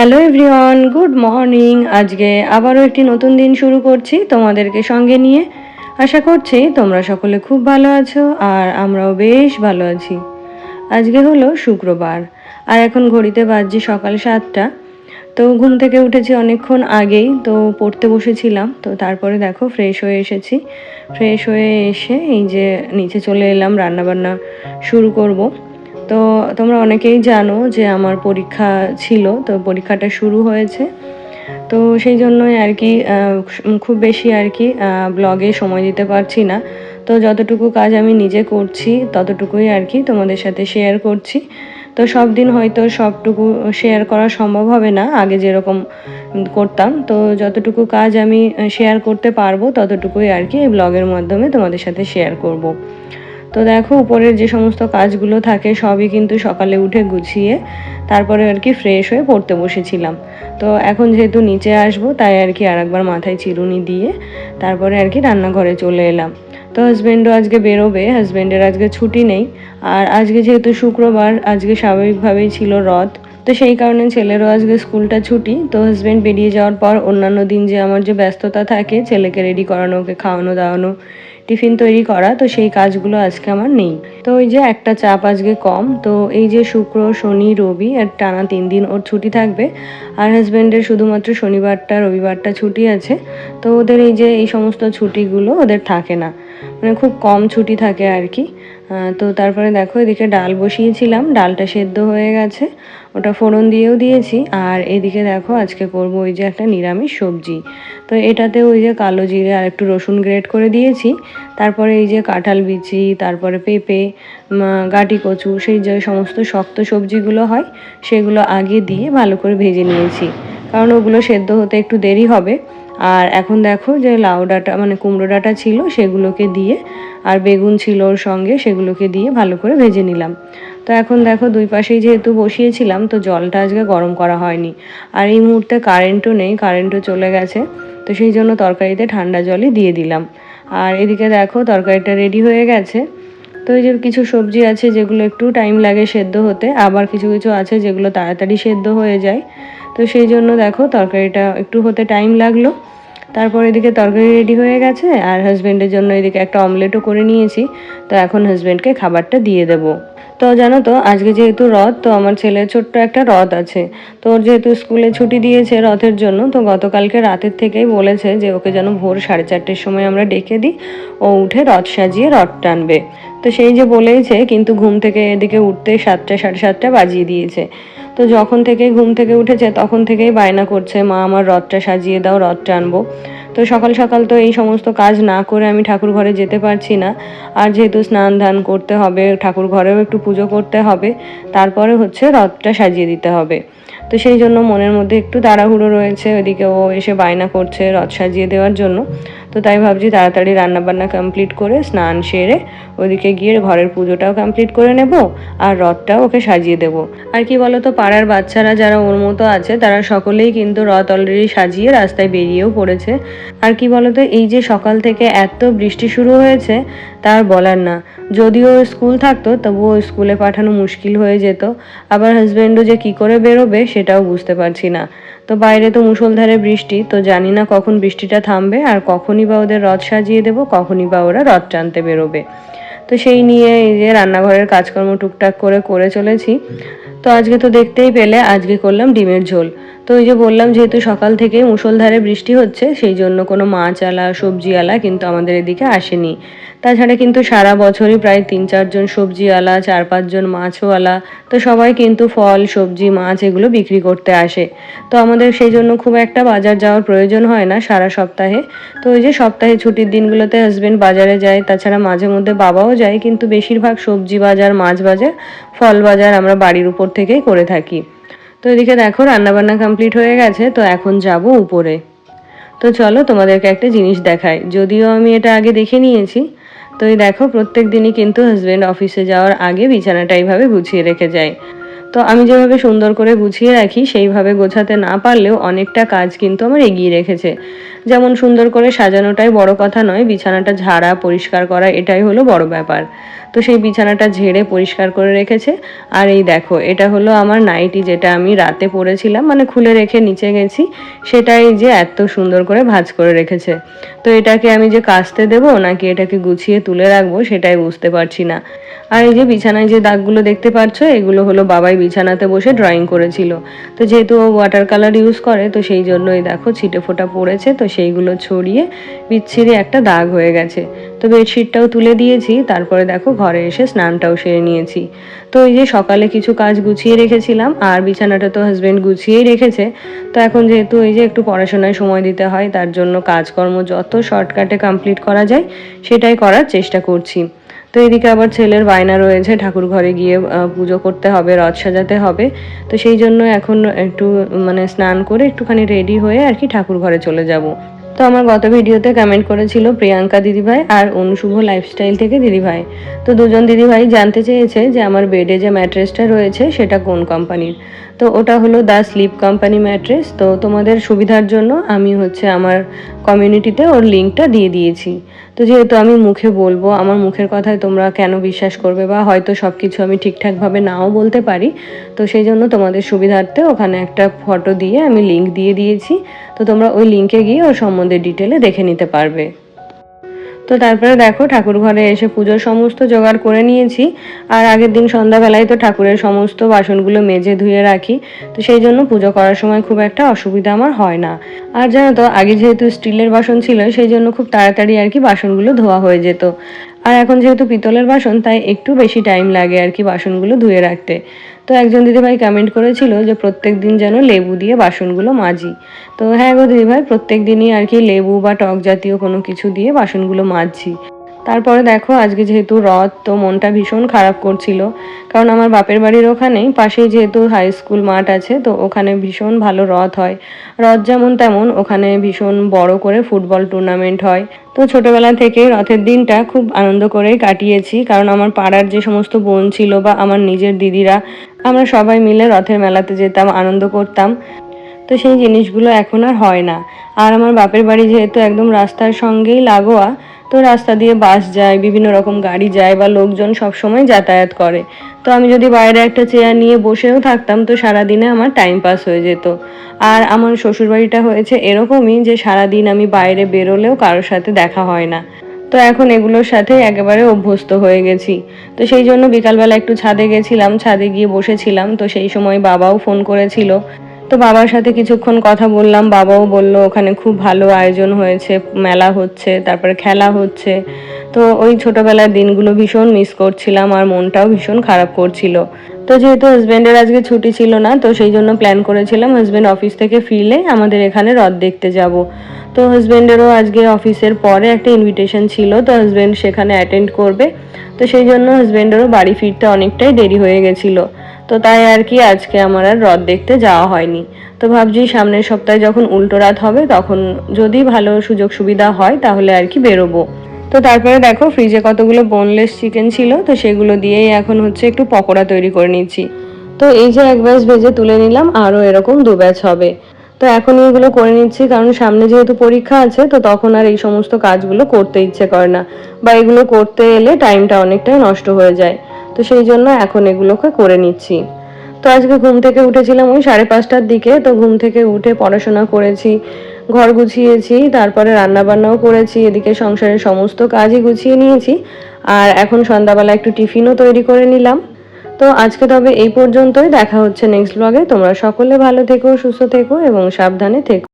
Hello everyone good morning আজকে আবারও একটি নতুন দিন শুরু করছি তোমাদেরকে সঙ্গে নিয়ে। আশা করছি তোমরা সকলে খুব ভালো আছো আর আমরাও বেশ ভালো আছি। আজকে হলো শুক্রবার আর এখন ঘড়িতে বাজছে সকাল সাতটা। তো ঘুম থেকে উঠেছি অনেকক্ষণ আগেই, তো পড়তে বসেছিলাম। তো তারপরে দেখো ফ্রেশ হয়ে এসেছি। ফ্রেশ হয়ে এসে এই যে নিচে চলে এলাম, রান্নাবান্না শুরু করব। তো তোমরা অনেকেই জানো যে আমার পরীক্ষা ছিল, তো পরীক্ষাটা শুরু হয়েছে। তো সেই জন্যই আর কি খুব বেশি আর কি ব্লগে সময় দিতে পারছি না। তো যতটুকু কাজ আমি নিজে করছি, ততটুকুই আর কি তোমাদের সাথে শেয়ার করছি। তো সব দিন হয়তো সবটুকু শেয়ার করা সম্ভব হবে না, আগে যেরকম করতাম। তো যতটুকু কাজ আমি শেয়ার করতে পারব, ততটুকুই আর কি এই ব্লগের মাধ্যমে তোমাদের সাথে শেয়ার করব। তো দেখো, উপরের যে সমস্ত কাজগুলো থাকে, সবই কিন্তু সকালে উঠে গুছিয়ে তারপরে আর কি ফ্রেশ হয়ে পড়তে বসেছিলাম। তো এখন যেহেতু নিচে আসব, তাই আর কি আরেকবার মাথায় চিরুনি দিয়ে তারপরে আর কি রান্নাঘরে চলে এলাম। তো হাজব্যান্ডও আজকে বেরোবে হাজব্যান্ডের আজকে ছুটি নেই। আর আজকে যেহেতু শুক্রবার, আজকে স্বাভাবিকভাবেই ছিল রথ, তো সেই কারণে ছেলেরও আজকে স্কুলটা ছুটি। তো হাজব্যান্ড বেরিয়ে যাওয়ার পর অন্যান্য দিন যে আমার যে ব্যস্ততা থাকে, ছেলেকে রেডি করানো, ওকে খাওয়ানো, দাওয়ানো টিফিন তৈরি করা, তো সেই কাজগুলো আজকে আমার নেই। তো ওই যে একটা চাপ আজকে কম, তো এই যে শুক্র, শনি, রবি, আর টানা তিন দিন ওর ছুটি থাকবে। আর হাজব্যান্ডের শুধুমাত্র শনিবারটা, রবিবারটা ছুটি আছে, তো ওদের এই যে এই সমস্ত ছুটিগুলো ওদের থাকে না। মানে খুব কম ছুটি থাকে আর কি। তো তারপরে দেখো এদিকে ডাল বসিয়েছিলাম, ডালটা সেদ্ধ হয়ে গেছে। ওটা ফোড়ন দিয়েও দিয়েছি। আর এদিকে দেখো, আজকে করব ওই যে একটা নিরামিষ সবজি। তো এটাতে ওই যে কালো জিরে আর একটু রসুন গ্রেট করে দিয়েছি। তারপরে এই যে কাঁঠাল বিচি, তারপরে পেঁপে গাটি কচু, সেই যে সমস্ত শক্ত সবজিগুলো হয়, সেগুলো আগে দিয়ে ভালো করে ভেজে নিয়েছি। কারণ ওগুলো সেদ্ধ হতে একটু দেরি হবে। আর এখন দেখো যে লাউ ডাঁটা মানে কুমড়ো ডাঁটা ছিল, সেগুলোকে দিয়ে, আর বেগুন ছিল ওর সঙ্গে, সেগুলোকে দিয়ে ভালো করে ভেজে নিলাম। তো এখন দেখো দুই পাশেই যেহেতু বসিয়েছিলাম, তো জলটা আজকে গরম করা হয়নি। আর এই মুহূর্তে কারেন্টও নেই কারেন্টও চলে গেছে, তো সেই জন্য তরকারিতে ঠান্ডা জলই দিয়ে দিলাম। আর এদিকে দেখো তরকারিটা রেডি হয়ে গেছে, তো এই যে কিছু সবজি আছে যেগুলো একটু টাইম লাগে সেদ্ধ হতে, আবার কিছু কিছু আছে যেগুলো তাড়াতাড়ি সেদ্ধ হয়ে যায়। তো সেই জন্য দেখো তরকারিটা একটু হতে টাইম লাগল। তারপর এদিকে তরকারি রেডি হয়ে গেছে আর হাজব্যান্ডের জন্য এদিকে একটা অমলেটও করে নিয়েছি। তো এখন হাজব্যান্ডকে খাবারটা দিয়ে দেবো। তো জানো তো, আজকে যেহেতু রথ, তো আমার ছেলের ছোট্ট একটা রথ আছে। তো ওর যেহেতু স্কুলে ছুটি দিয়েছে রথের জন্য, তো গতকালকে রাতের থেকেই বলেছে যে ওকে যেন ভোর সাড়ে চারটের সময় আমরা ডেকে দিই। ও উঠে রথ সাজিয়ে রথ টানবে। তো সেই যে বলেইছে, কিন্তু ঘুম থেকে এদিকে উঠতে সাতটা, সাড়ে সাতটা বাজিয়ে দিয়েছে। তো যখন থেকে ঘুম থেকে উঠেছে, তখন থেকেই বায়না করছে, মা, আমার রথটা সাজিয়ে দাও, রথটা আনব। তো সকাল সকাল তো এই সমস্ত কাজ না করে আমি ঠাকুর ঘরে যেতে পারছি না। আর যেহেতু স্নান ধান করতে হবে, ঠাকুর ঘরেও একটু পুজো করতে হবে, তারপরে হচ্ছে রথটা সাজিয়ে দিতে হবে। তো সেই জন্য মনের মধ্যে একটু তাড়াহুড়ো রয়েছে, ওইদিকে ও এসে বায়না করছে রথ সাজিয়ে দেওয়ার জন্য। তো তাই ভাবছি তাড়াতাড়ি রান্নাবান্না কমপ্লিট করে, স্নান সেরে ওদিকে গিয়ে ঘরের পুজোটাও কমপ্লিট করে নেব আর রথটাও ওকে সাজিয়ে দেব। আর কি বলতো, পাড়ার বাচ্চারা যারা ওর মতো আছে, তারা সকলেই কিন্তু রথ অলরেডি সাজিয়ে রাস্তায় বেরিয়েও পড়েছে। আর কি বলতো, এই যে সকাল থেকে এত বৃষ্টি শুরু হয়েছে তার বলার না। যদিও স্কুল থাকতো, তবুও স্কুলে পাঠানো মুশকিল হয়ে যেত। আবার হাজব্যান্ডও যে কি করে বেরোবে, সেটাও বুঝতে পারছি না। তো বাইরে তো মুষলধারে বৃষ্টি, তো জানি না কখন বৃষ্টিটা থামবে আর কখনই বা ওদের রথ সাজিয়ে দেবো, কখনই বা ওরা রথ টানতে বেরোবে। তো সেই নিয়ে এই যে রান্নাঘরের কাজকর্ম টুকটাক করে করে চলেছি। তো আজকে তো দেখতেই পেলে, আজকে করলাম ডিমের ঝোল। তো ওই যে বললাম, যেহেতু সকাল থেকে মুষলধারে বৃষ্টি হচ্ছে, সেই জন্য কোনো মাছ আলা, সবজি আলা কিন্তু আমাদের এদিকে আসেনি। তাছাড়া কিন্তু সারা বছরই প্রায় তিন চারজন সবজিওয়ালা চার পাঁচজন মাছও আলা, তো সবাই কিন্তু ফল, সবজি, মাছ এগুলো বিক্রি করতে আসে। তো আমাদের সেই জন্য খুব একটা বাজার যাওয়ার প্রয়োজন হয় না সারা সপ্তাহে। তো ওই যে সপ্তাহে ছুটির দিনগুলোতে হাজবেন্ড বাজারে যায়, তাছাড়া মাঝে মধ্যে বাবাও যায়, কিন্তু বেশিরভাগ সবজি বাজার, মাছ বাজার, ফল বাজার আমরা বাড়ির উপর থেকেই করে থাকি। তো এদিকে দেখো, রান্নাবান্না কমপ্লিট হয়ে গেছে, তো এখন যাব উপরে। তো চলো তোমাদেরকে একটা জিনিস দেখাই। যদিও আমি এটা আগে দেখে নিয়েছি, তো এই দেখো, প্রত্যেক দিনই কিন্তু হাজব্যান্ড অফিসে যাওয়ার আগে বিছানাটা এইভাবে গুছিয়ে রেখে যায়। তো আমি যেভাবে সুন্দর করে গুছিয়ে রাখি, সেইভাবে গোছাতে না পারলেও অনেকটা কাজ কিন্তু আমার এগিয়ে রেখেছে। যেমন সুন্দর করে সাজানোটাই বড় কথা নয়, বিছানাটা ঝাড়া, পরিষ্কার করা, এটাই হলো বড় ব্যাপার। তো সেই বিছানাটা ঝেড়ে পরিষ্কার করে রেখেছে। আর এই দেখো, এটা হলো আমার নাইটি যেটা আমি রাতে পরেছিলাম মানে খুলে রেখে নিচে গেছি, সেটাই যে এত সুন্দর করে ভাঁজ করে রেখেছে। তো এটাকে আমি যে কাচতে দেবো নাকি এটাকে গুছিয়ে তুলে রাখব, সেটাই বুঝতে পারছি না। আর এই যে বিছানায় যে দাগগুলো দেখতে পাচ্ছ এগুলো হলো বাবাই বিছানাতে বসে ড্রয়িং করেছিল। তো যেহেতু ও ওয়াটার কালার ইউজ করে, তো সেই জন্যই দেখো ছিটে ফোটা পড়েছে, তো সেইগুলো ছড়িয়ে বিচ্ছিরি একটা দাগ হয়ে গেছে। তো বেডশিটটাও তুলে দিয়েছি, তারপরে দেখো ঘরে এসে স্নানটাও সেরে নিয়েছি। তো এই যে সকালে কিছু কাজ গুছিয়ে রেখেছিলাম, আর বিছানাটা তো হাজবেন্ড গুছিয়েই রেখেছে। তো এখন যেহেতু এই যে একটু পড়াশোনায় সময় দিতে হয়, তার জন্য কাজকর্ম যত শর্টকাটে কমপ্লিট করা যায়, সেটাই করার চেষ্টা করছি। তো এদিকে আবার ছেলের বায়না রয়েছে, ঠাকুর ঘরে গিয়ে পুজো করতে হবে, রথ সাজাতে হবে। তো সেই জন্য এখন একটু মানে স্নান করে একটুখানি রেডি হয়ে আর কি ঠাকুর ঘরে চলে যাব। তো আমার গত ভিডিওতে কমেন্ট করেছিল প্রিয়াঙ্কা দিদিভাই আর অনুশুভ লাইফস্টাইল থেকে দিদিভাই। তো দুজন দিদিভাই জানতে চেয়েছে যে আমার বেডে যে ম্যাট্রেসটা রয়েছে সেটা কোন কোম্পানির তো ওটা হলো দ্য স্লিপ কোম্পানি ম্যাট্রেস তো তোমাদের সুবিধার জন্য আমি হচ্ছে আমার কমিউনিটিতে ওর লিঙ্কটা দিয়ে দিয়েছি। তো যেহেতু আমি মুখে বলব, আমার মুখের কথায় তোমরা কেন বিশ্বাস করবে বা হয়তো সব কিছু আমি ঠিকঠাকভাবে নাও বলতে পারি, তো সেই জন্য তোমাদের সুবিধার্থে ওখানে একটা ফটো দিয়ে আমি লিঙ্ক দিয়ে দিয়েছি। তো তোমরা ওই লিঙ্কে গিয়ে ওর সম্বন্ধে ডিটেলে দেখে নিতে পারবে। তো তারপরে দেখো ঠাকুর ঘরে এসে পুজোর সমস্ত জোগাড় করে নিয়েছি। আর আগের দিন সন্ধ্যাবেলায় তো ঠাকুরের সমস্ত বাসনগুলো মেজে ধুয়ে রাখি। তো সেই জন্য পুজো করার সময় খুব একটা অসুবিধা আমার হয় না। আর জানো তো, আগে যেহেতু স্টিলের বাসন ছিল, সেই জন্য খুব তাড়াতাড়ি আর কি বাসনগুলো ধোয়া হয়ে যেত। আর এখন যেহেতু পিতলের বাসন, তাই একটু বেশি টাইম লাগে আর কি বাসনগুলো ধুয়ে রাখতে। তো একজন দিদিভাই কমেন্ট করেছিল যে প্রত্যেক দিন যেন লেবু দিয়ে বাসনগুলো মাজি। তো হ্যাঁ গো দিদিভাই, প্রত্যেক দিনই আর কি লেবু বা টক জাতীয় কোনো কিছু দিয়ে বাসনগুলো মাজছি তারপরে দেখো, আজকে যেহেতু রথ, তো মনটা ভীষণ খারাপ করছিল। কারণ আমার বাপের বাড়ির ওখানেই পাশেই যেহেতু হাই স্কুল মাঠ আছে, তো ওখানে ভীষণ ভালো রথ হয়। রথ যেমন তেমন ওখানে ভীষণ বড় করে ফুটবল টুর্নামেন্ট হয়। তো ছোটবেলা থেকে রথের দিনটা খুব আনন্দ করেই কাটিয়েছি। কারণ আমার পাড়ার যে সমস্ত বোন ছিল বা আমার নিজের দিদিরা, আমরা সবাই মিলে রথের মেলাতে যেতাম, আনন্দ করতাম। তো সেই জিনিসগুলো এখন আর হয় না। আর আমার বাপের বাড়ি যেহেতু একদম রাস্তার সঙ্গেই লাগোয়া তো রাস্তা দিয়ে বাস যায়, বিভিন্ন রকম গাড়ি যায় বা লোকজন সব সময় যাতায়াত করে। তো আমি যদি বাইরে একটা চেয়ার নিয়ে বসেও থাকতাম তো সারাদিনে আমার টাইম পাস হয়ে যেত। আর আমার শ্বশুরবাড়িটা হয়েছে এরকমই যে সারাদিন আমি বাইরে বেরোলেও কারোর সাথে দেখা হয় না। তো এখন এগুলোর সাথে একেবারে অভ্যস্ত হয়ে গেছি। তো সেই জন্য বিকালবেলা একটু ছাদে গেছিলাম, ছাদে গিয়ে বসেছিলাম। তো সেই সময় বাবাও ফোন করেছিল। তো বাবার সাথে কিছুক্ষণ কথা বললাম, বাবাও বলল ওখানে খুব ভালো আয়োজন হয়েছে, মেলা হচ্ছে, তারপরে খেলা হচ্ছে। তো ওই ছোটবেলার দিনগুলো ভীষণ মিস করছিলাম আর মনটাও ভীষণ খারাপ করছিল। তো যেহেতু হাজব্যান্ডের আজকে ছুটি ছিল না, তো সেই জন্য প্ল্যান করেছিলাম হাজব্যান্ড অফিস থেকে ফিরলে আমাদের এখানে রথ দেখতে যাব। তো হাজব্যান্ডেরও আজকে অফিসের পরে একটা ইনভিটেশন ছিল, তো হাজব্যান্ড সেখানে অ্যাটেন্ড করবে। তো সেই জন্য হাজব্যান্ডেরও বাড়ি ফিরতে অনেকটাই দেরি হয়ে গেছিল। তো তাই আর কি আজকে আমার আর রথ দেখতে যাওয়া হয়নি। তো ভাবছি সামনের সপ্তাহে যখন উল্টো রাত হবে, তখন যদি ভালো সুযোগ সুবিধা হয় তাহলে আর কি বেরোবো। তো তারপরে দেখো ফ্রিজে কতগুলো বোনলেস চিকেন ছিল, তো সেগুলো দিয়েই এখন হচ্ছে একটু পকোড়া তৈরি করে নিচ্ছি। তো এই যে এক ব্যাচ ভেজে তুলে নিলাম, আরও এরকম দু ব্যাচ হবে। তো এখন এগুলো করে নিচ্ছি, কারণ সামনে যেহেতু পরীক্ষা আছে, তো তখন আর এই সমস্ত কাজগুলো করতে ইচ্ছে করে না। বা এগুলো করতে এলে টাইমটা অনেকটাই নষ্ট হয়ে যায়। তো সেই জন্য এখন এগুলোকে করে নিচ্ছি। তো আজকে ঘুম থেকে উঠেছিলাম ওই সাড়ে পাঁচটার দিকে, তো ঘুম থেকে উঠে পড়াশোনা করেছি, ঘর গুছিয়েছি, তারপরে রান্না বান্নাও করেছি, এদিকে সংসারের সমস্ত কাজই গুছিয়ে নিয়েছি, আর এখন সন্ধ্যাবেলা একটু টিফিনও তৈরি করে নিলাম। তো আজকে তবে এই পর্যন্তই, দেখা হচ্ছে নেক্সট ব্লগে তোমরা সকলে ভালো থেকো, সুস্থ থেকো, এবং সাবধানে থেকো।